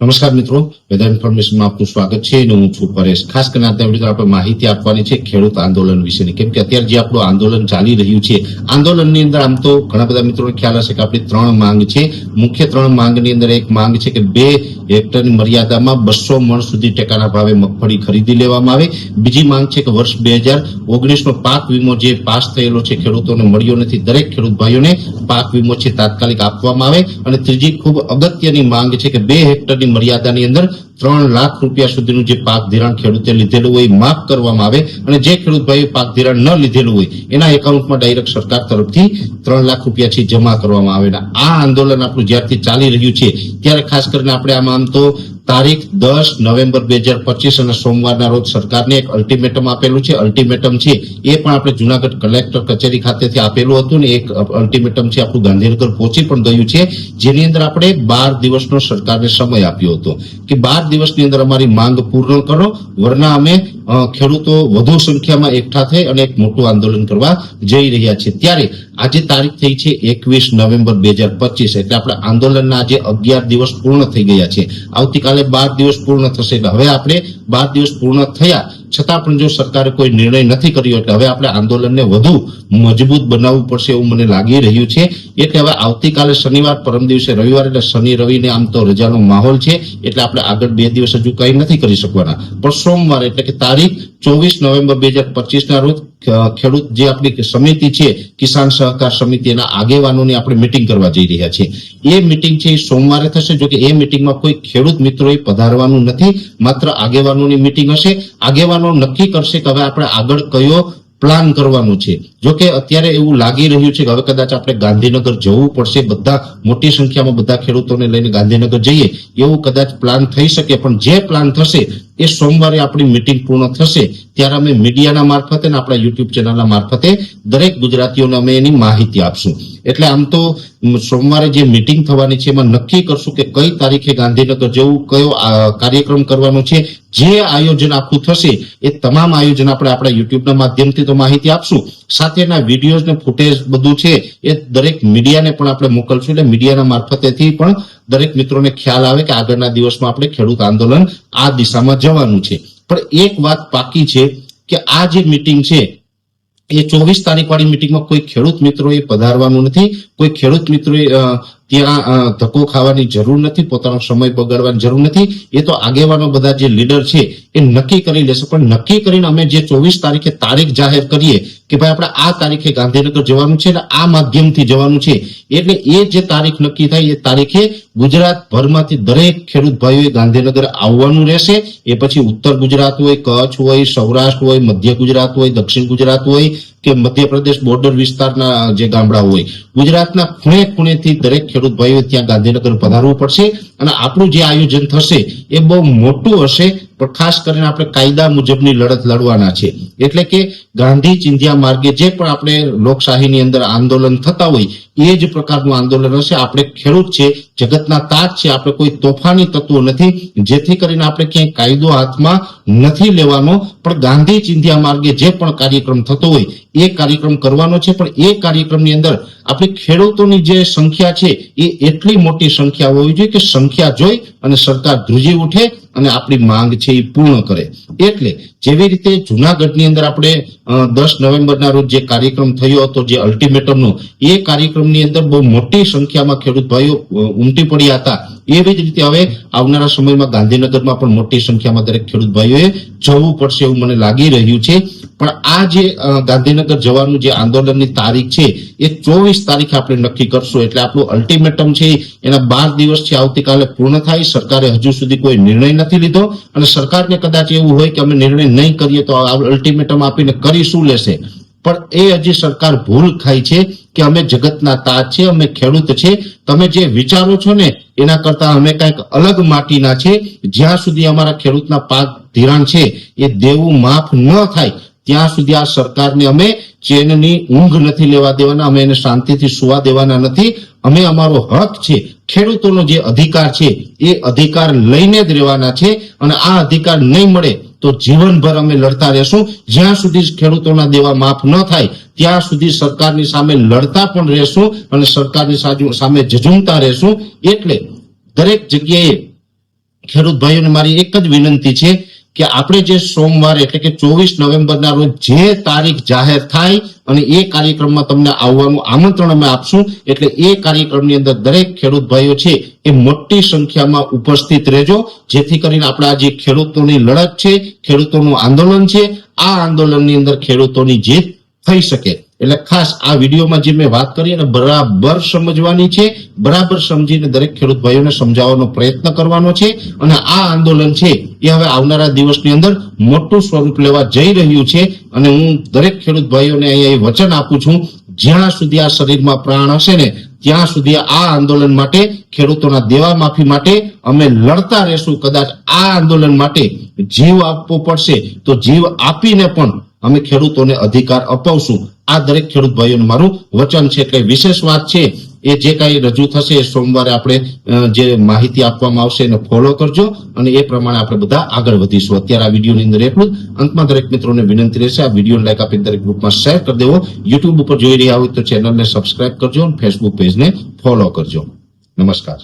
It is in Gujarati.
નમસ્કાર મિત્રો, વેધર ઇન્ફોર્મેશનમાં આપનું સ્વાગત છે. અને હું છું પરેશ. ખાસ કરીને આજના વીડિયો આપણે માહિતી આપવાની છે ખેડૂત આંદોલન વિશેની. કેમ કે અત્યારે જે આપણું આંદોલન ચાલી રહ્યું છે, આંદોલનની અંદર આમ તો ઘણા બધા મિત્રોને ખ્યાલ હશે કે આપણી ત્રણ માંગ છે. મુખ્ય ત્રણ માંગની અંદર એક માંગ છે કે બે હેક્ટરની મર્યાદામાં બસો મણ સુધી ટેકાના ભાવે મગફળી ખરીદી લેવામાં આવે. બીજી માંગ છે કે વર્ષ બે હજાર ઓગણીસનો પાક વીમો જે પાસ થયેલો છે, ખેડૂતોને મળ્યો નથી. દરેક ખેડૂત ભાઈઓને પાક વીમો છે તાત્કાલિક આપવામાં આવે. અને ત્રીજી ખૂબ અગત્યની માંગ છે કે બે હેક્ટરની મર્યાદાની અંદર ત્રણ લાખ રૂપિયા સુધીનું જે પાક ધિરાણ ખેડૂતે લીધેલું હોય માફ કરવામાં આવે અને જે ખેડૂત ભાઈ પાક ધિરાણ ન લીધેલું હોય, એના એકાઉન્ટમાં ડાયરેક્ટ સરકાર તરફથી ત્રણ લાખ રૂપિયા છે જમા કરવામાં આવે આ આંદોલન આપણું જ્યારથી ચાલી રહ્યું છે, ત્યારે ખાસ કરીને આપણે આમાં આમ તો તારીખ દસ નવેમ્બર બે હજાર પચીસ અને સોમવારના રોજ સરકારને એક અલ્ટિમેટમ આપેલું છે. અલ્ટિમેટમ છે, એ પણ આપણે જુનાગઢ કલેક્ટર કચેરી ખાતેથી આપેલું હતું ને, એક અલ્ટિમેટમ છે આપણું ગાંધીનગર પહોંચી પણ ગયું છે, જેની અંદર આપણે બાર દિવસનો સરકારને સમય આપ્યો હતો. કે બાર દિવસની અંદર અમારી માંગ પૂર્ણ કરો, વરના અમે ખેડૂતો વધુ સંખ્યામાં એકઠા થઈ અને એક મોટું આંદોલન કરવા જઈ રહ્યા છે. ત્યારે આજે તારીખ થઈ છે એકવીસ નવેમ્બર બે હજાર પચીસ એટલે આપણે આંદોલનના આજે અગિયાર દિવસ પૂર્ણ થઈ ગયા છે. આવતીકાલે બાર દિવસ પૂર્ણ થશે. એટલે હવે આપણે બાર દિવસ પૂર્ણ થયા છતાં પણ જો સરકારે કોઈ નિર્ણય નથી કર્યો એટલે હવે આપણે આંદોલનને વધુ મજબૂત બનાવવું પડશે એવું મને લાગી રહ્યું છે એટલે હવે આવતીકાલે શનિવાર પરમ દિવસે રવિવાર એટલે શનિ રવિને આમ તો રજાનો માહોલ છે, એટલે આપણે આગળ બે દિવસ હજુ કંઈ નથી કરી શકવાના. પણ સોમવાર એટલે કે તારીખ ચોવીસ નવેમ્બર બે હજાર પચીસના રોજ ખેડૂત જે આપણી સમિતિ છે, કિસાન સહકાર સમિતિ એના આગેવાનોની આપણે મિટિંગ કરવા જઈ રહ્યા છીએ. એ મિટિંગ છે, એ સોમવારે થશે જો કે એ મિટિંગમાં કોઈ ખેડૂત મિત્રોએ પધારવાનું નથી, માત્ર આગેવાનોની મિટિંગ હશે. આગેવાનો નક્કી કરશે કે હવે આપણે આગળ કયો પ્લાન કરવાનું છે. જો કે અત્યારે એવું લાગી રહ્યું છે કે હવે કદાચ આપણે ગાંધીનગર જવું પડશે, બધા મોટી સંખ્યામાં બધા ખેડૂતોને લઈને ગાંધીનગર જઈએ. એવું કદાચ પ્લાન થઈ શકે, પણ જે પ્લાન થશે એ સોમવારે આપણી મિટિંગ પૂર્ણ થશે, ત્યારે અમે મીડિયાના મારફતે અને આપણા યુટ્યુબ ચેનલના મારફતે દરેક ગુજરાતીઓને અમે એની માહિતી આપશું. એટલે આમ તો સોમવારે જે મિટિંગ થવાની છે, એમાં નક્કી કરશું કે કઈ તારીખે ગાંધીનગર જવું, કયો કાર્યક્રમ કરવાનો છે, જે આયોજન આખું થશે, એ તમામ આયોજન આપણે આપણા યુટ્યુબના માધ્યમથી તો માહિતી આપશું. સાથે એના વિડીયોઝ ને ફૂટેજ બધું છે, એ દરેક મીડિયાને પણ આપણે મોકલશું. એટલે મીડિયાના મારફતેથી પણ દરેક મિત્રોને ખ્યાલ આવે કે આગળના દિવસમાં આપણે ખેડૂત આંદોલન આ દિશામાં જવાનું છે. પણ એક વાત પાકી છે કે આ જે મિટિંગ છે, એ ચોવીસ તારીખ વાળી મિટિંગમાં કોઈ ખેડૂત મિત્રો એ પધારવાનું નથી. કોઈ ખેડૂત મિત્રોએ ત્યાં ધક્કો ખાવાની જરૂર નથી, પોતાનો સમય બગાડવાની જરૂર નથી. એ તો આગેવાનો બધા જે લીડર છે, એ નક્કી કરી લેશે. પણ નક્કી કરીને અમે જે ચોવીસ તારીખે તારીખ જાહેર કરીએ કે ભાઈ આપણે આ તારીખે ગાંધીનગર જવાનું છે અને આ માધ્યમથી જવાનું છે, એટલે એ જે તારીખ નક્કી થાય એ તારીખે ગુજરાત ભરમાંથી દરેક ખેડૂત ભાઈઓએ ગાંધીનગર આવવાનું રહેશે. એ પછી ઉત્તર ગુજરાત હોય, કચ્છ હોય, સૌરાષ્ટ્ર હોય, મધ્ય ગુજરાત હોય, દક્ષિણ ગુજરાત હોય કે મધ્યપ્રદેશ બોર્ડર વિસ્તારના જે ગામડા હોય, ગુજરાતના ખૂણે ખૂણેથી દરેક ખેડૂત ભાઈઓ ત્યાં ગાંધીનગર પધારવું પડશે અને આપણું જે આયોજન થશે એ બહુ મોટું હશે પણ ખાસ કરીને આપણે કાયદા મુજબની લડત લડવાના છે. એટલે કે ગાંધી ચિંધ્યા માર્ગે જે પણ આપણે લોકશાહીની અંદર આંદોલન થતા હોય, એ જ પ્રકારનું આંદોલન હશે. આપણે ખેડૂત છે, જગતના તાજ છે, આપણે કોઈ તોફાની તત્વો નથી, જેથી કરીને આપણે ક્યાંય કાયદો હાથમાં નથી લેવાનો. પણ ગાંધી ચિંધ્યા માર્ગે જે પણ કાર્યક્રમ થતો હોય, એ કાર્યક્રમ કરવાનો છે. પણ એ કાર્યક્રમની અંદર આપણે ખેડૂતોની જે સંખ્યા છે, એ એટલી મોટી સંખ્યા હોવી જોઈએ કે સંખ્યા જોઈ અને સરકાર ધ્રુજી ઉઠે અને આપણી માંગ છે એ પૂર્ણ કરે. એટલે જેવી રીતે જુનાગઢની અંદર આપણે દસ નવેમ્બરના રોજ જે કાર્યક્રમ થયો હતો, જે અલ્ટિમેટમનો, એ કાર્યક્રમની અંદર બહુ મોટી સંખ્યામાં ખેડૂત ભાઈઓ ઉમટી પડ્યા હતા. એવી જ રીતે હવે આવનારા સમયમાં ગાંધીનગરમાં પણ મોટી સંખ્યામાં દરેક ખેડૂત ભાઈઓએ જવું પડશે એવું મને લાગી રહ્યું છે. પણ આ જે ગાંધીનગર જવાનું જે આંદોલનની તારીખ છે, એ ચોવીસ તારીખે આપણે નક્કી કરશું. એટલે આપણું અલ્ટિમેટમ છે, એના બાર દિવસથી આવતીકાલે પૂર્ણ થાય. સરકારે હજુ સુધી કોઈ નિર્ણય નથી લીધો. અને સરકારને કદાચ એવું હોય કે અમે નિર્ણય નહીં કરીએ, તો અલ્ટિમેટમ આપીને કરી શું લેશે? પણ એ હજી સરકાર ભૂલ ખાય છે કે અમે જગતના તાજ છે, અમે ખેડૂત છે. તમે જે વિચારો છો ને, એના કરતા અમે કંઈક અલગ માટીના છે. જ્યાં સુધી અમારા ખેડૂતના પાક ધિરાણ છે, એ દેવું માફ ન થાય. ત્યાં સુધી આ સરકારને અમે ચેનની ઊંઘ નથી લેવા દેવાના, અમે એને શાંતિથી સુવા દેવાના નથી. અમે અમારો હક છે, ખેડૂતોનો જે અધિકાર છે, એ અધિકાર લઈને જ રહેવાના છે અને આ અધિકાર નહીં મળે તો જીવનભર અમે લડતા રહેશું. જ્યાં સુધી ખેડૂતોના દેવા માફ ન થાય, ત્યાં સુધી સરકારની સામે લડતા પણ રહેશું અને સરકારની સામે જજુમતા રહેશું. એટલે દરેક જગ્યાએ ખેડૂત ભાઈઓને મારી એક જ વિનંતી છે કે આપણે જે સોમવાર એટલે કે ચોવીસ નવેમ્બરના રોજ જે તારીખ જાહેર થાય અને એ કાર્યક્રમમાં તમને આવવાનું આમંત્રણ અમે આપશું, એટલે એ કાર્યક્રમની અંદર દરેક ખેડૂત ભાઈઓ છે એ મોટી સંખ્યામાં ઉપસ્થિત રહેજો. જેથી કરીને આપણા જે ખેડૂતોની લડત છે, ખેડૂતોનું આંદોલન છે, આ આંદોલનની અંદર ખેડૂતોની જીત થઈ શકે. એટલે ખાસ આ વિડીયોમાં જે મેં વાત કરી એને બરાબર સમજવાની છે, બરાબર સમજીને દરેક ખેડૂત ભાઈઓને સમજાવવાનો પ્રયત્ન કરવાનો છે અને આ આંદોલન છે એ હવે આવનારા દિવસની અંદર મોટું સ્વરૂપ લેવા જઈ રહ્યું છે અને હું દરેક ખેડૂત ભાઈઓને અહીંયા એ વચન આપું છું, જ્યાં સુધી આ શરીરમાં પ્રાણ હશે ને, ત્યાં સુધી આ આંદોલન માટે, ખેડૂતોના દેવા માફી માટે અમે લડતા રહેશું. કદાચ આ આંદોલન માટે જીવ આપવો પડશે તો જીવ આપીને પણ અમે ખેડૂતોને અધિકાર અપાવશું. આ દરેક ખેડૂત ભાઈઓનું મારું વચન છે એટલે વિશેષ વાત છે, એ જે કાંઈ રજૂ થશે એ સોમવારે આપણે જે માહિતી આપવામાં આવશે એને ફોલો કરજો અને એ પ્રમાણે આપણે બધા આગળ વધીશું. અત્યારે આ વિડીયોની અંદર એટલું અંતમાં દરેક મિત્રોને વિનંતી રહેશે, આ વીડિયો લાઈક આપી દરેક ગ્રુપમાં શેર કરી દેવો. યુટ્યુબ ઉપર જોઈ રહ્યા હોય તો ચેનલને સબસ્ક્રાઇબ કરજો અને ફેસબુક પેજને ફોલો કરજો. નમસ્કાર.